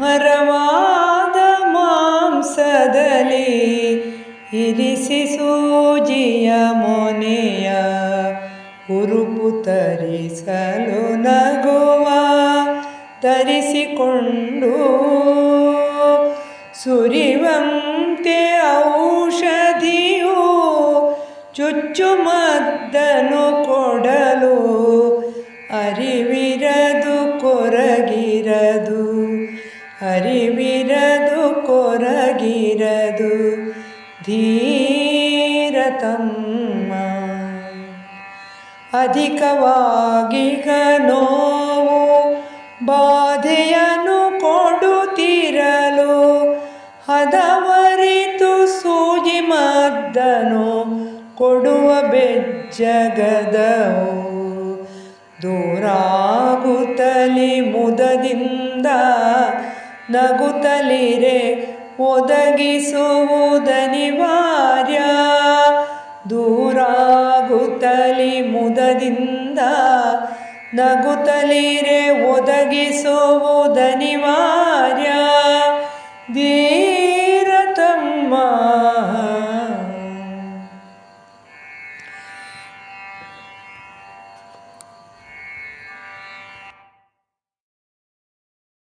ಮರವಾದ ಮಾಂಸದಲ್ಲಿ ಇರಿಸಿ ಸೂಜಿಯ ಮೊನೆಯ ಉರುಪು ತರಿಸಲು ನಗುವ ತರಿಸಿಕೊಂಡು ಸುರಿವಂತೆ ಔಷಧಿಯು ಚುಚ್ಚುಮದ್ದನು ಕೊಡಲು ಅರಿವಿರದು ಅರಿವಿರದು ಕೊರಗಿರದು ಧೀರತಮ್ಮ. ಅಧಿಕವಾಗಿ ನೋವು ಬಾಧೆಯನ್ನು ಕೊಡುತ್ತಿರಲು ಹದವರಿತು ಸೂಜಿ ಮದ್ದನು ಕೊಡುವ ಬೆಜ್ಜಗದವು. ದೂರಾಗುತ್ತಲಿ ಮುದದಿಂದ ನಗುತ್ತಲಿರೆ ಒದಗಿಸುವುದನಿವಾರ್ಯ. ದೂರಾಗುತ್ತಲಿ ಮುದದಿಂದ ನಗುತ್ತಲಿರೆ ಒದಗಿಸುವುದನಿವಾರ್ಯ.